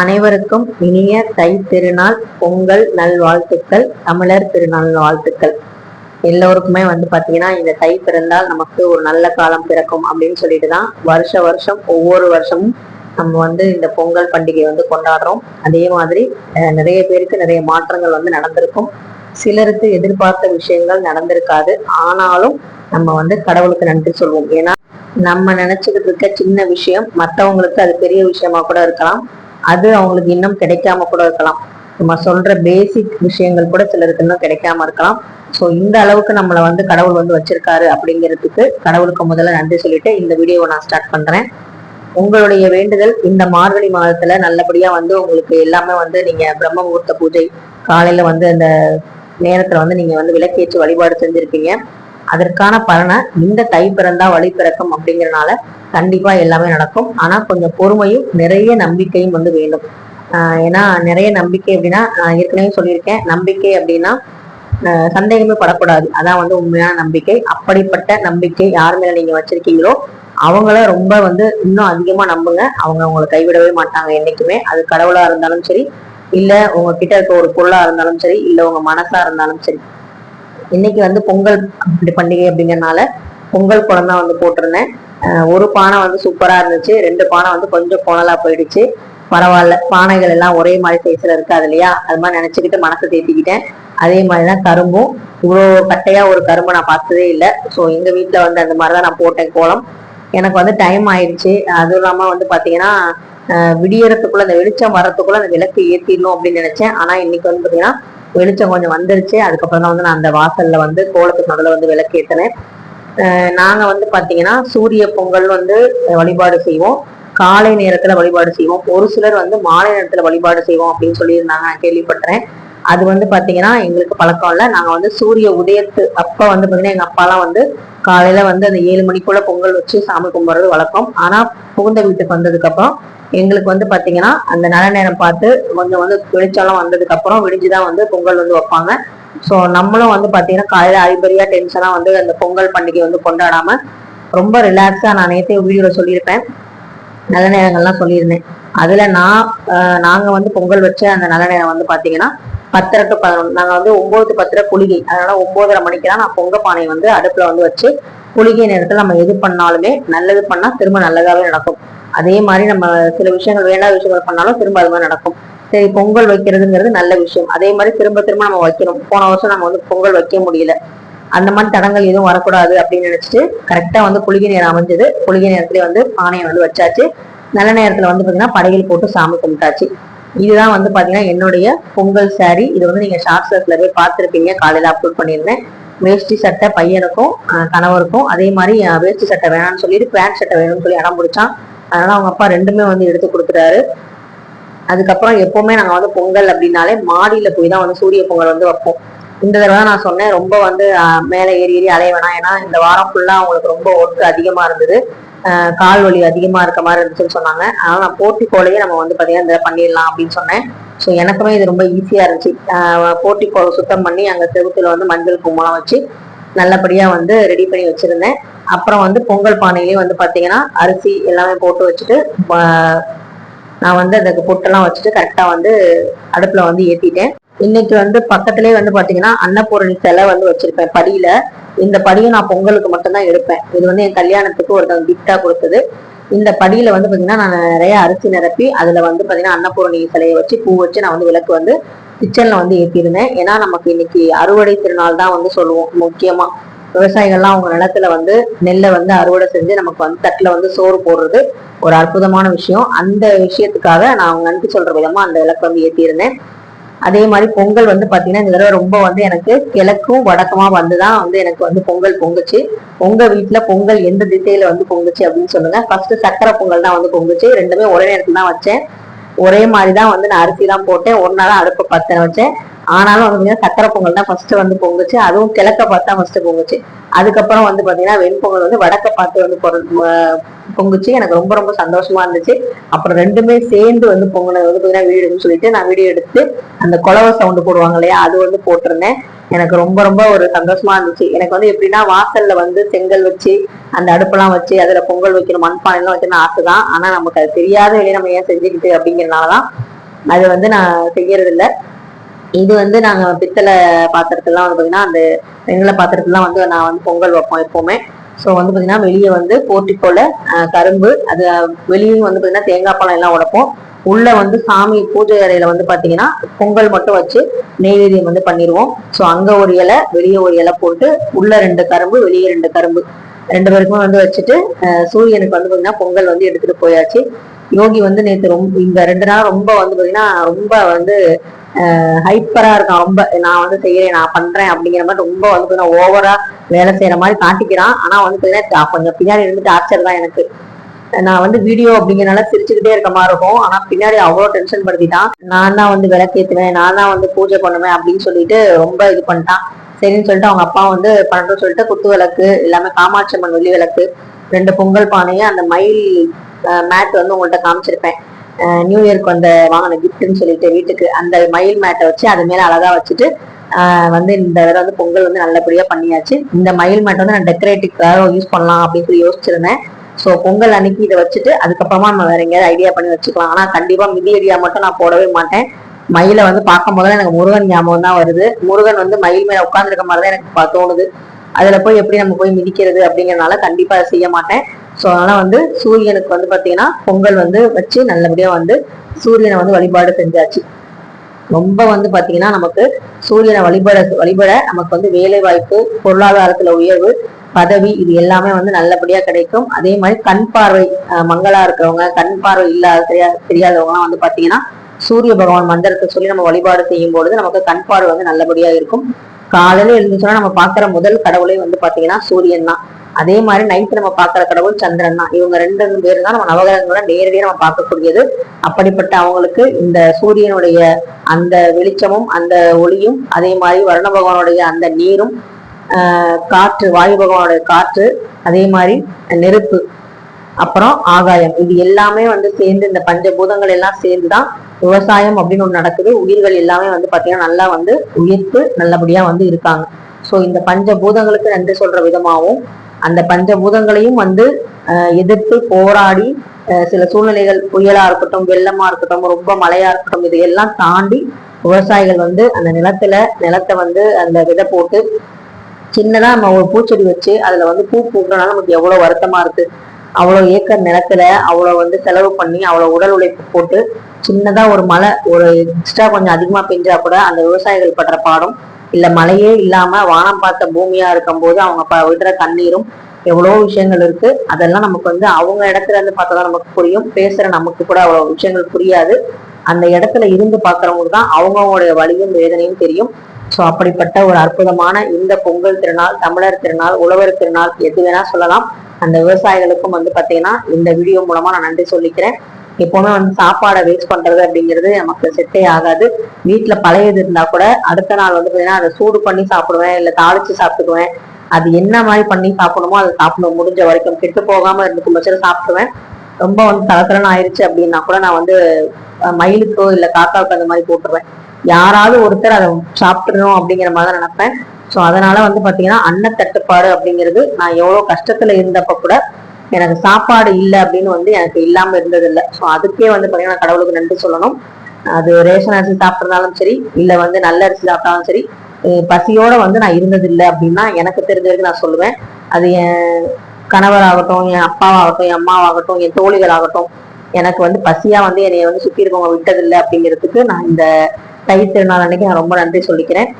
அனைவருக்கும் இனிய தை திருநாள் பொங்கல் நல்வாழ்த்துக்கள் தமிழர் திருநாள் வாழ்த்துக்கள். எல்லோருக்குமே வந்து பாத்தீங்கன்னா இந்த தை பிறந்தால் நமக்கு ஒரு நல்ல காலம் பிறக்கும் அப்படின்னு சொல்லிட்டு தான் வருஷ வருஷம் ஒவ்வொரு வருஷமும் நம்ம வந்து இந்த பொங்கல் பண்டிகை வந்து கொண்டாடுறோம். அதே மாதிரி நிறைய பேருக்கு நிறைய மாற்றங்கள் வந்து நடந்திருக்கும். சிலருக்கு எதிர்பார்த்த விஷயங்கள் நடந்திருக்காது. ஆனாலும் நம்ம வந்து கடவுளுக்கு நன்றி சொல்வோம். ஏன்னா நம்ம நினைச்சுக்கிட்டு இருக்க சின்ன விஷயம் மற்றவங்களுக்கு அது பெரிய விஷயமா கூட இருக்கலாம். அது அவங்களுக்கு இன்னும் கிடைக்காம கூட இருக்கலாம். நம்ம சொல்ற பேசிக் விஷயங்கள் கூட சிலருக்கு இன்னும் கிடைக்காம இருக்கலாம். ஸோ இந்த அளவுக்கு நம்மளை வந்து கடவுள் வந்து வச்சிருக்காரு அப்படிங்கிறதுக்கு கடவுளுக்கு முதல்ல நன்றி சொல்லிட்டு இந்த வீடியோவை நான் ஸ்டார்ட் பண்றேன். உங்களுடைய வேண்டுதல் இந்த மார்கழி மாதத்துல நல்லபடியா வந்து உங்களுக்கு எல்லாமே வந்து நீங்க பிரம்ம முகூர்த்த பூஜை காலையில வந்து அந்த நேரத்துல வந்து நீங்க வந்து விளக்கேற்றி வழிபாடு செஞ்சிருப்பீங்க அதற்கான பலனை இந்த தை பிறந்தா வழி பிறக்கும் அப்படிங்கறனால கண்டிப்பா எல்லாமே நடக்கும். ஆனா கொஞ்சம் பொறுமையும் நிறைய நம்பிக்கையும் வந்து வேண்டும். ஆஹ் ஏன்னா நிறைய நம்பிக்கை அப்படின்னா ஏற்கனவே சொல்லியிருக்கேன். நம்பிக்கை அப்படின்னா சந்தேகமே படக்கூடாது. அதான் வந்து உண்மையான நம்பிக்கை. அப்படிப்பட்ட நம்பிக்கை யார் மேல நீங்க வச்சிருக்கீங்களோ அவங்கள ரொம்ப வந்து இன்னும் அதிகமா நம்புங்க. அவங்க அவங்கள கைவிடவே மாட்டாங்க என்னைக்குமே. அது கடவுளா இருந்தாலும் சரி இல்ல உங்ககிட்ட இருக்க ஒரு பொருளா இருந்தாலும் சரி இல்ல உங்க மனசா இருந்தாலும் சரி. இன்னைக்கு வந்து பொங்கல் அப்படி பண்டிகை அப்படிங்கறனால பொங்கல் குளம் தான் வந்து போட்டிருந்தேன். ஒரு பானை வந்து சூப்பரா இருந்துச்சு. ரெண்டு பானை வந்து கொஞ்சம் கோணலா போயிடுச்சு. பரவாயில்ல. பானைகள் எல்லாம் ஒரே மாதிரி சைஸ்ல இருக்காது இல்லையா? அது மாதிரி நினைச்சுக்கிட்டு மனசை தேத்திக்கிட்டேன். அதே மாதிரிதான் கரும்பும். இவ்வளோ கட்டையா ஒரு கரும்பு நான் பார்த்ததே இல்லை. ஸோ எங்க வீட்டில் வந்து அந்த மாதிரிதான் நான் போட்டேன் கோலம். எனக்கு வந்து டைம் ஆயிடுச்சு அதுவும் இல்லாம வந்து பாத்தீங்கன்னா விடியறதுக்குள்ள அந்த வெளிச்சம் வர்றதுக்குள்ள அந்த விளக்கு ஏத்திடணும் அப்படின்னு நினைச்சேன். ஆனா இன்னைக்கு வந்து பாத்தீங்கன்னா வெளிச்சம் கொஞ்சம் வந்துருச்சு. அதுக்கப்புறம் தான் வந்து நான் அந்த வாசல்ல வந்து கோலத்துக்கு முதல்ல வந்து விளக்கு நாங்கள் நாங்க வந்து பாத்தீங்கன்னா சூரிய பொங்கல் வந்து வழிபாடு செய்வோம். காலை நேரத்துல வழிபாடு செய்வோம். ஒரு சிலர் வந்து மாலை நேரத்துல வழிபாடு செய்வோம் அப்படின்னு சொல்லியிருந்தாங்க. நான் கேள்விப்பட்டேன் அது வந்து பாத்தீங்கன்னா எங்களுக்கு பழக்கம் இல்லை. நாங்க வந்து சூரிய உதயத்து அப்போ வந்து பார்த்தீங்கன்னா எங்க அப்பாலாம் வந்து காலையில வந்து அந்த ஏழு மணிக்குள்ள பொங்கல் வச்சு சாமி கும்பிட்றது வழக்கம். ஆனா புகுந்த வீட்டுக்கு வந்ததுக்கு அப்புறம் எங்களுக்கு வந்து பாத்தீங்கன்னா அந்த நல்ல நேரம் பார்த்து கொஞ்சம் வந்து வெளிச்சாலம் வந்ததுக்கு அப்புறம் விடிஞ்சுதான் வந்து பொங்கல் வந்து வைப்பாங்க. ஸோ நம்மளும் வந்து பாத்தீங்கன்னா காலையில அரிபரியா டென்ஷனா வந்து அந்த பொங்கல் பண்டிகை வந்து கொண்டாடாம ரொம்ப ரிலாக்ஸா நான் நேற்று வீடியோல சொல்லியிருப்பேன். நல்ல நேரங்கள்லாம் சொல்லியிருந்தேன். அதுல நான் நாங்க வந்து பொங்கல் வச்ச அந்த நல்ல நேரம் வந்து பாத்தீங்கன்னா பத்தரை டு பதினொன்று. நாங்கள் வந்து ஒன்பது பத்தரை குளிகை. அதனால ஒம்போதரை மணிக்கு தான் நான் பொங்க பானையை வந்து அடுப்புல வந்து வச்சு குளிகை நேரத்தில் நம்ம எது பண்ணாலுமே நல்லது பண்ணா திரும்ப நல்லதாகவே நடக்கும். அதே மாதிரி நம்ம சில விஷயங்கள் வேண்டாத விஷயங்கள் பண்ணாலும் திரும்ப அது மாதிரி நடக்கும். சரி பொங்கல் வைக்கிறதுங்கிறது நல்ல விஷயம். அதே மாதிரி திரும்ப திரும்ப நம்ம வைக்கணும். போன வருஷம் நம்ம வந்து பொங்கல் வைக்க முடியல. அந்த மாதிரி தடங்கள் எதுவும் வரக்கூடாது அப்படின்னு நினைச்சிட்டு கரெக்டா வந்து குளிகை நேரம் அமைஞ்சது. குளிகை நேரத்துல வந்து பானையை வந்து வச்சாச்சு. நல்ல நேரத்துல வந்து பாத்தீங்கன்னா படையல் போட்டு சாமி கும்பிட்டாச்சு. இதுதான் வந்து பாத்தீங்கன்னா என்னுடைய பொங்கல் saree. இது வந்து நீங்க ஷார்ட்ஸ்ல போய் பார்த்துருப்பீங்க. காலையில அப்லோட் பண்ணியிருந்தேன். வேஷ்டி சட்டை பையனுக்கும் கணவருக்கும். அதே மாதிரி வேஷ்டி சட்டை வேணாம்னு சொல்லிட்டு பேண்ட் சட்டை வேணும்னு சொல்லி அடம் பிடிச்சான். அதனால அவங்க அப்பா ரெண்டுமே வந்து எடுத்து கொடுத்துட்டாரு. அதுக்கப்புறம் எப்பவுமே நாங்க வந்து பொங்கல் அப்படின்னாலே மாடியில போய் தான் வந்து சூரிய பொங்கல் வந்து வைப்போம். இந்த தடவை தான் நான் சொன்னேன் ரொம்ப வந்து மேலே ஏறி ஏறி அலைய வேணாம். ஏன்னா இந்த வாரம் ஃபுல்லா அவங்களுக்கு ரொம்ப ஒர்க் அதிகமா இருந்தது. கால் வலி அதிகமா இருக்க மாதிரி இருந்துச்சுன்னு சொன்னாங்க. அதனால நான் போர்ட்டிக்கோலையே நம்ம வந்து பாத்தீங்கன்னா இந்த பண்ணிடலாம் அப்படின்னு சொன்னேன். ஸோ எனக்குமே இது ரொம்ப ஈஸியா இருந்துச்சு. ஆஹ் சுத்தம் பண்ணி அங்க செவுத்துல வந்து மஞ்சள் கும்பலாம் வச்சு நல்லபடியா வந்து ரெடி பண்ணி வச்சிருந்தேன். அப்புறம் வந்து பொங்கல் பானையிலேயே வந்து பாத்தீங்கன்னா அரிசி எல்லாமே போட்டு வச்சுட்டு நான் வந்து அந்த பொட்டெல்லாம் வச்சுட்டு கரெக்டா வந்து அடுப்புல வந்து ஏத்திட்டேன். இன்னைக்கு வந்து பக்கத்துலயே வந்து பாத்தீங்கன்னா அன்னபூரணி சிலை வந்து வச்சிருப்பேன். படியில. இந்த படியும் நான் பொங்கலுக்கு மட்டும்தான் எடுப்பேன். இது வந்து என் கல்யாணத்துக்கு ஒருத்தவங்க கிஃப்டா கொடுத்தது. இந்த படியில வந்து பாத்தீங்கன்னா நான் நிறைய அரிசி நிரப்பி அதுல வந்து பாத்தீங்கன்னா அன்னபூரணி சிலையை வச்சு பூ வச்சு நான் வந்து விளக்கு வந்து கிச்சன்ல வந்து ஏற்றிருந்தேன் ஏன்னா நமக்கு இன்னைக்கு அறுவடை திருநாள் தான் வந்து சொல்லுவோம். முக்கியமா விவசாயிகள்லாம் அவங்க நிலத்துல வந்து நெல்லை வந்து அறுவடை செஞ்சு நமக்கு வந்து தட்டுல வந்து சோறு போடுறது ஒரு அற்புதமான விஷயம். அந்த விஷயத்துக்காக நான் அவங்க நன்றி சொல்ற விதமா அந்த விளக்கு வந்து ஏற்றிருந்தேன் அதே மாதிரி பொங்கல் வந்து பார்த்தீங்கன்னா இந்த தடவை ரொம்ப வந்து எனக்கு கிழக்கும் வடக்குமா வந்துதான் வந்து எனக்கு வந்து பொங்கல் பொங்குச்சு. உங்க வீட்டில் பொங்கல் எந்த திசையில வந்து பொங்குச்சு அப்படின்னு சொல்லுங்க. ஃபர்ஸ்ட் சக்கரை பொங்கல் தான் வந்து பொங்குச்சு. ரெண்டுமே ஒரே நேரத்துல தான் வச்சேன். ஒரே மாதிரி தான் வந்து நான் அரிசி தான் போட்டேன். ஒரு தான் அடுப்பு பத்தனை வச்சேன். ஆனாலும் வந்து பாத்தீங்கன்னா சக்கரை பொங்கல் தான் ஃபர்ஸ்ட் வந்து பொங்குச்சு. அதுவும் கிழக்க பார்த்தா ஃபர்ஸ்ட் பொங்குச்சு. அதுக்கப்புறம் வந்து பாத்தீங்கன்னா வெண்பொங்கல் வந்து வடக்க பார்த்து வந்து பொங்குச்சு. எனக்கு ரொம்ப ரொம்ப சந்தோஷமா இருந்துச்சு. அப்புறம் ரெண்டுமே சேர்ந்து வந்து பொங்கல் வந்து பாத்தீங்கன்னா வீடியோ எடுன்னு சொல்லிட்டு நான் வீடியோ எடுத்து அந்த குலவ சவுண்டு போடுவாங்க இல்லையா அது வந்து போட்டிருந்தேன். எனக்கு ரொம்ப ரொம்ப ஒரு சந்தோஷமா இருந்துச்சு. எனக்கு வந்து எப்படின்னா வாசல்ல வந்து செங்கல் வச்சு அந்த அடுப்பெல்லாம் வச்சு அதுல பொங்கல் வைக்கணும் மண்பானைலாம் வைக்கணும் ஆசைதான். ஆனா நமக்கு அது தெரியாத வழியை நம்ம ஏன் செஞ்சுக்கிட்டு அப்படிங்கறதுனாலதான் அது வந்து நான் செய்யறது இல்லை இது வந்து நாங்க பித்தளை பாத்திரத்துலாம் வந்து பாத்தீங்கன்னா அந்த வெண்கல பாத்திரத்துலாம் வந்து நான் வந்து பொங்கல் வைப்போம் எப்பவுமே. ஸோ வந்து பாத்தீங்கன்னா வெளியே வந்து போர்ட்டிக்கோல கரும்பு அது வெளியும் வந்து பாத்தீங்கன்னா தேங்காய் பழம் எல்லாம் உடைப்போம். உள்ள வந்து சாமி பூஜை அறையில வந்து பாத்தீங்கன்னா பொங்கல் மட்டும் வச்சு நெய்வேதியம் வந்து பண்ணிடுவோம் ஸோ அங்க ஒரு இலை வெளியே ஒரு இலை போட்டு உள்ள ரெண்டு கரும்பு வெளியே ரெண்டு கரும்பு. ரெண்டு பேருக்குமே வந்து வச்சுட்டு சூரியனுக்கு வந்து பாத்தீங்கன்னா பொங்கல் வந்து எடுத்துட்டு போயாச்சு. யோகி வந்து நேற்று ரொம்ப இந்த ரெண்டு நாள் ரொம்ப வந்து பாத்தீங்கன்னா ரொம்ப வந்து ஹைப்பரா இருக்கான் ரொம்ப நான் வந்து செய்யறேன் நான் பண்றேன் அப்படிங்கிற மாதிரி ரொம்ப வந்து ஓவரா வேலை செய்யற மாதிரி காட்டிக்கிறான். ஆனா வந்து பாத்தீங்கன்னா கொஞ்சம் பின்னாடி இருந்து டார்ச்சர் தான் எனக்கு. நான் வந்து வீடியோ அப்படிங்கறனால சிரிச்சுக்கிட்டே இருக்க மாதிரி இருக்கும். ஆனா பின்னாடி அவ்வளவு டென்ஷன் படுத்திட்டான். நான் தான் வந்து விளக்கேத்துவேன் நான் தான் வந்து பூஜை பண்ணுவேன் அப்படின்னு சொல்லிட்டு ரொம்ப இது பண்ணிட்டான். சரின்னு சொல்லிட்டு அவங்க அப்பா வந்து பண்ணட்டும் சொல்லிட்டு குத்து விளக்கு எல்லாமே காமாட்சி அம்மன் வெள்ளி விளக்கு ரெண்டு பொங்கல் பானையும் அந்த மயில் மேட் வந்து உங்கள்கிட்ட காமிச்சிருப்பேன். நியூ இயர்க்கு வந்த வாங்கின கிஃப்ட்னு சொல்லிட்டு வீட்டுக்கு அந்த மயில் மேட்டை வச்சு அது மேல அழகா வச்சுட்டு வந்து இந்த தடவை வந்து பொங்கல் வந்து நல்லபடியா பண்ணியாச்சு. இந்த மயில் மேட்டை வந்து நான் டெக்கரேட்டிவ்க்காக யூஸ் பண்ணலாம் அப்படின்னு சொல்லி யோசிச்சிருந்தேன். ஸோ பொங்கல் அன்னைக்கு இதை வச்சுட்டு அதுக்கப்புறமா நம்ம வேற எங்கேயாவது ஐடியா பண்ணி வச்சுக்கலாம். ஆனா கண்டிப்பா மிதி ஐடியா மட்டும் நான் போடவே மாட்டேன். மயிலை வந்து பார்க்கும் போது எனக்கு முருகன் ஞாபகம் தான் வருது. முருகன் வந்து மயில் மேல உட்காந்துருக்க மாதிரி தான் எனக்கு தோணுது. அதுல போய் எப்படி நம்ம போய் மிதிக்கிறது அப்படிங்கறதுனால கண்டிப்பா அதை செய்ய மாட்டேன். ஸோ அதனால் வந்து சூரியனுக்கு வந்து பாத்தீங்கன்னா பொங்கல் வந்து வச்சு நல்லபடியா வந்து சூரியனை வந்து வழிபாடு செஞ்சாச்சு. ரொம்ப வந்து பாத்தீங்கன்னா நமக்கு சூரியனை வழிபட வழிபட நமக்கு வந்து வேலை வாய்ப்பு பொருளாதாரத்துல உயர்வு பதவி இது எல்லாமே வந்து நல்லபடியா கிடைக்கும். அதே மாதிரி கண் பார்வை அஹ், மங்களா இருக்கிறவங்க கண் பார்வை இல்லாத தெரியா தெரியாதவங்க வந்து பாத்தீங்கன்னா சூரிய பகவான் மந்திரத்தை சொல்லி நம்ம வழிபாடு செய்யும் பொழுது நமக்கு கண் பார்வை வந்து நல்லபடியா இருக்கும். காலையில எழுந்துச்சோன்னா நம்ம பார்க்குற முதல் கடவுளே வந்து பாத்தீங்கன்னா சூரியன் தான். அதே மாதிரி நைட் நம்ம பாக்குற கடவுள் சந்திரன் தான். இவங்க ரெண்டு பேர் தான் நம்ம நவகிரகங்களோட நேரடியா நம்ம பார்க்கக்கூடியது. அப்படிப்பட்ட அவங்களுக்கு இந்த சூரியனுடைய அந்த வெளிச்சமும் அந்த ஒளியும் அதே மாதிரி வருண பகவானுடைய அந்த நீரும் ஆஹ் காற்று வாயு பகவானுடைய காற்று அதே மாதிரி நெருப்பு அப்புறம் ஆகாயம். இது எல்லாமே வந்து சேர்ந்து இந்த பஞ்சபூதங்கள் எல்லாம் சேர்ந்துதான் விவசாயம் அப்படின்னு ஒன்று நடக்குது. உயிர்கள் எல்லாமே வந்து பாத்தீங்கன்னா நல்லா வந்து உயிர்ப்பு நல்லபடியா வந்து இருக்காங்க. சோ இந்த பஞ்சபூதங்களுக்கு நன்றி சொல்ற விதமாகவும் அந்த பஞ்சபூதங்களையும் வந்து எதிர்த்து போராடி சில சூழ்நிலைகள் புயலா இருக்கட்டும் வெள்ளமா இருக்கட்டும் ரொம்ப மழையா இருக்கட்டும் இது எல்லாம் தாண்டி விவசாயிகள் வந்து அந்த நிலத்துல நிலத்தை வந்து அந்த விதை போட்டு சின்னதா நம்ம ஒரு பூச்செடி வச்சு அதுல வந்து பூ பூக்குறதுனால நமக்கு எவ்வளவு வருத்தமா இருக்கு. அவ்வளவு ஏக்கர் நிலத்துல அவ்வளவு வந்து செலவு பண்ணி அவ்வளவு உடல் உழைப்பு போட்டு சின்னதா ஒரு மழை ஒரு எக்ஸ்ட்ரா கொஞ்சம் அதிகமா பெஞ்சா கூட அந்த விவசாயிகள் படுற பாடம் இல்ல மழையே இல்லாம வானம் பார்த்த பூமியா இருக்கும் போது அவங்க விடுற தண்ணீரும் எவ்வளவோ விஷயங்கள் இருக்கு. அதெல்லாம் நமக்கு வந்து அவங்க இடத்துல இருந்து பார்த்தா நமக்கு புரியும். பேசுற நமக்கு கூட அவ்வளவு விஷயங்கள் புரியாது. அந்த இடத்துல இருந்து பாக்குறவங்களுக்கு தான் அவங்கவுங்களுடைய வழியும் வேதனையும் தெரியும். சோ அப்படிப்பட்ட ஒரு அற்புதமான இந்த பொங்கல் திருநாள் தமிழர் திருநாள் உழவர் திருநாள் எது வேணா சொல்லலாம். அந்த விவசாயிகளுக்கும் வந்து பாத்தீங்கன்னா இந்த வீடியோ மூலமா நான் நன்றி சொல்லிக்கிறேன். எப்பவுமே வந்து சாப்பாடை வேஸ்ட் பண்றது அப்படிங்கிறது நமக்கு செட்டே ஆகாது. வீட்டுல பழையது இருந்தா கூட அடுத்த நாள் வந்து பாத்தீங்கன்னா அதை சூடு பண்ணி சாப்பிடுவேன் இல்ல தாளிச்சு சாப்பிடுவேன் அது என்ன மாதிரி பண்ணி சாப்பிடணுமோ அதை சாப்பிடணும். முடிஞ்ச வரைக்கும் கெட்டு போகாம இருந்துக்கும் பட்சத்தில் சாப்பிடுவேன் ரொம்ப வந்து தலத்தலன்னு ஆயிருச்சு அப்படின்னா கூட நான் வந்து மயிலுக்கோ இல்ல காக்காவுக்கு அந்த மாதிரி போட்டுருவேன். யாராவது ஒருத்தர் அதை சாப்பிட்டுறணும் அப்படிங்கிற மாதிரி தான் நினைப்பேன். ஸோ அதனால வந்து பாத்தீங்கன்னா அன்ன தட்டுப்பாடு அப்படிங்கிறது நான் எவ்வளோ கஷ்டத்துல இருந்தப்ப கூட எனக்கு சாப்பாடு இல்லை அப்படின்னு வந்து எனக்கு இல்லாமல் இருந்தது இல்லை ஸோ அதுக்கே வந்து பார்த்தீங்கன்னா கடவுளுக்கு நன்றி சொல்லணும். அது ரேஷன் அரிசி சாப்பிட்றதாலும் சரி இல்லை வந்து நல்ல அரிசி சாப்பிட்டாலும் சரி பசியோட வந்து நான் இருந்தது இல்லை அப்படின்னா எனக்கு தெரிஞ்ச வரைக்கும் நான் சொல்லுவேன். அது என் கணவராகட்டும் என் அப்பாவாகட்டும் என் அம்மாவாகட்டும் என் தோழிகளாகட்டும் எனக்கு வந்து பசியா வந்து என்னை வந்து சுத்தி இருக்கவங்க விட்டதில்லை அப்படிங்கிறதுக்கு நான் இந்த தை திருநாள் அன்னைக்கு நான் ரொம்ப நன்றி சொல்லிக்கிறேன்.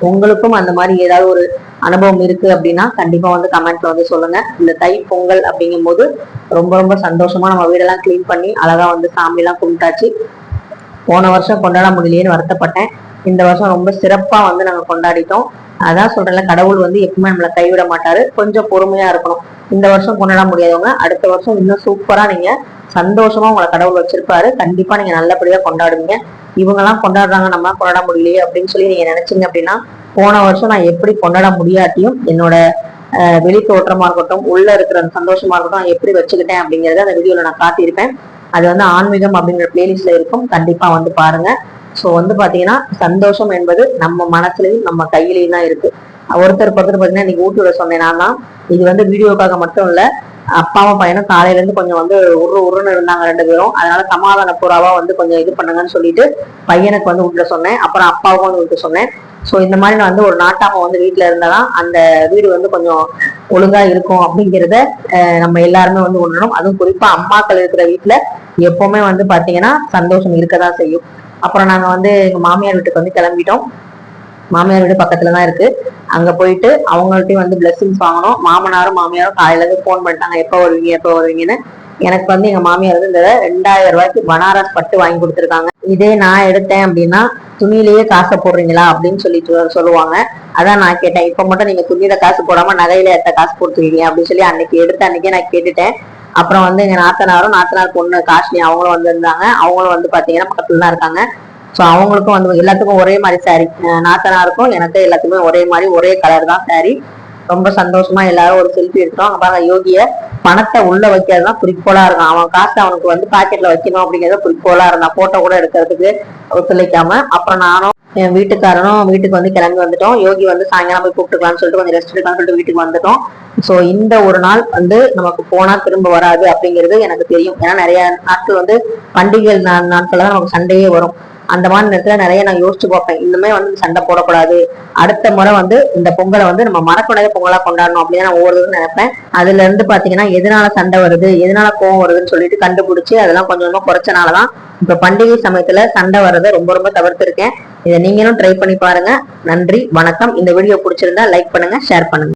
உங்களுக்கும் அந்த மாதிரி ஏதாவது ஒரு அனுபவம் இருக்கு அப்படின்னா கண்டிப்பா வந்து கமெண்ட்ல வந்து சொல்லுங்க. இந்த தை பொங்கல் அப்படிங்கும் போது ரொம்ப ரொம்ப சந்தோஷமா நம்ம வீடெல்லாம் கிளீன் பண்ணி அழகா வந்து சாமி எல்லாம் கும்பிட்டாச்சு. போன வருஷம் கொண்டாட முடியலையேன்னு வருத்தப்பட்டேன். இந்த வருஷம் ரொம்ப சிறப்பா வந்து நாங்க கொண்டாடிட்டோம். அதான் சொல்றேன்ல கடவுள் வந்து எப்பவுமே நம்மளை கைவிட மாட்டாரு. கொஞ்சம் பொறுமையா இருக்கணும். இந்த வருஷம் கொண்டாட முடியாதவங்க அடுத்த வருஷம் இன்னும் சூப்பரா நீங்க சந்தோஷமா உங்களை கடவுள் வச்சிருப்பாரு. கண்டிப்பா நீங்க நல்லபடியா கொண்டாடுவீங்க. இவங்கெல்லாம் கொண்டாடுறாங்க நம்ம கொண்டாட முடியலையே அப்படின்னு சொல்லி நீங்க நினைச்சீங்க அப்படின்னா போன வருஷம் நான் எப்படி கொண்டாட முடியாட்டியும் என்னோட வெளி தோற்றமா இருக்கட்டும் உள்ள இருக்கிற அந்த சந்தோஷமா இருக்கட்டும் நான் எப்படி வச்சுக்கிட்டேன் அப்படிங்கறத அந்த வீடியோல நான் காட்டியிருப்பேன். அது வந்து ஆன்மீகம் அப்படிங்கிற பிளேலிஸ்ட்ல இருக்கும். கண்டிப்பா வந்து பாருங்க. ஸோ வந்து பாத்தீங்கன்னா சந்தோஷம் என்பது நம்ம மனசுலயும் நம்ம கையிலையும் தான் இருக்கு. ஒருத்தர் ஒருத்தர் பாத்தீங்கன்னா இன்னைக்கு ஊட்டி விட சொன்னேன் நான் தான் இது வந்து வீடியோக்காக மட்டும் இல்ல அப்பாவும் பையனும் காலையில இருந்து கொஞ்சம் வந்து உரு உருன்னு இருந்தாங்க ரெண்டு பேரும். அதனால சமாதான புறாவா வந்து கொஞ்சம் இது பண்ணுங்கன்னு சொல்லிட்டு பையனுக்கு வந்து விட்டுற சொன்னேன். அப்புறம் அப்பாவுக்கும் வந்து வீட்டுல சொன்னேன். ஸோ இந்த மாதிரி நான் வந்து ஒரு நாட்டாம வந்து வீட்டுல இருந்தாதான் அந்த வீடு வந்து கொஞ்சம் ஒழுங்கா இருக்கும் அப்படிங்கிறத அஹ், நம்ம எல்லாருமே வந்து உணரணும். அதுவும் குறிப்பா அம்மாக்கள் இருக்கிற வீட்டுல எப்பவுமே வந்து பாத்தீங்கன்னா சந்தோஷம் இருக்கதான் செய்யும். அப்புறம் நாங்க வந்து எங்க மாமியார் வீட்டுக்கு வந்து கிளம்பிட்டோம். மாமியார் வீடு பக்கத்துல தான் இருக்கு. அங்க போயிட்டு அவங்கள்ட்டையும் வந்து பிளெஸிங்ஸ் வாங்கணும். மாமனாரும் மாமியாரும் காலையில இருந்து ஃபோன் பண்ணிட்டாங்க. எப்போ வருவீங்க எப்போ வருவீங்கன்னு. எனக்கு வந்து எங்க மாமியார் வந்து இந்த ரெண்டாயிரம் ரூபாய்க்கு பனாரஸ் பட்டு வாங்கி கொடுத்துருக்காங்க. இதே நான் எடுத்தேன் அப்படின்னா துணியிலேயே காசை போடுறீங்களா அப்படின்னு சொல்லிட்டு சொல்லுவாங்க. அதான் நான் கேட்டேன். இப்ப மட்டும் நீங்க துணியில காசு போடாம நகையில எத்த காசு போட்டுருக்கீங்க அப்படின்னு சொல்லி அன்னைக்கு எடுத்த அன்னைக்கே நான் கேட்டுட்டேன். அப்புறம் வந்து எங்க நாத்தனாரும் நாத்தனார் பொண்ணு காஷ்னி அவங்களும் வந்திருந்தாங்க. அவங்களும் வந்து பாத்தீங்கன்னா பக்கத்துல தான் இருக்காங்க. ஸோ அவங்களுக்கும் வந்து எல்லாத்துக்கும் ஒரே மாதிரி சாரி நாத்தனாருக்கும் எனக்கு எல்லாத்துக்குமே ஒரே மாதிரி ஒரே கலர் தான் சாரி ரொம்ப சந்தோஷமா எல்லாரும் ஒரு செல்ஃபி எடுத்தோம் அங்க பாருங்க யோகிய பணத்தை உள்ள வைக்கிறது தான் குறிக்கோளா இருக்கும் அவன் காசு அவனுக்கு வந்து பாக்கெட்ல வைக்கணும் அப்படிங்கறத குறிக்கோளா இருந்தான். போட்டோ கூட எடுக்கிறதுக்கு ஒத்துழைக்காம. அப்புறம் நானும் என் வீட்டுக்காரனும் வீட்டுக்கு வந்து கிளம்பி வந்துட்டோம். யோகி வந்து சாயங்காலம் போய் கூப்பிட்டுக்கலாம்னு சொல்லிட்டு கொஞ்சம் ரெஸ்ட் எடுக்கலாம்னு சொல்லிட்டு வீட்டுக்கு வந்துட்டோம். சோ இந்த ஒரு நாள் வந்து நமக்கு போனா திரும்ப வராது அப்படிங்கிறது எனக்கு தெரியும். ஏன்னா நிறைய நாட்கள் வந்து பண்டிகைகள் நா- தான் நமக்கு சண்டையே வரும். அந்த மாதிரி நேரத்துல நிறைய நான் யோசிச்சு பார்ப்பேன். இனிமே வந்து சண்டை போடக்கூடாது. அடுத்த முறை வந்து இந்த பொங்கலை வந்து நம்ம மறக்கூடாத பொங்கலா கொண்டாடணும் அப்படின்னு நான் ஒவ்வொரு நினைப்பேன். அதுல இருந்து பாத்தீங்கன்னா எதனால சண்டை வருது எதனால கோவம் வருதுன்னு சொல்லிட்டு கண்டுபிடிச்சு அதெல்லாம் கொஞ்சம் கொஞ்சமா குறைச்சனாலதான் இப்ப பண்டிகை சமயத்துல சண்டை வர்றதை ரொம்ப ரொம்ப தவிர்த்திருக்கேன். இதை நீங்களும் ட்ரை பண்ணி பாருங்க. நன்றி வணக்கம். இந்த வீடியோ பிடிச்சிருந்தா லைக் பண்ணுங்க ஷேர் பண்ணுங்க.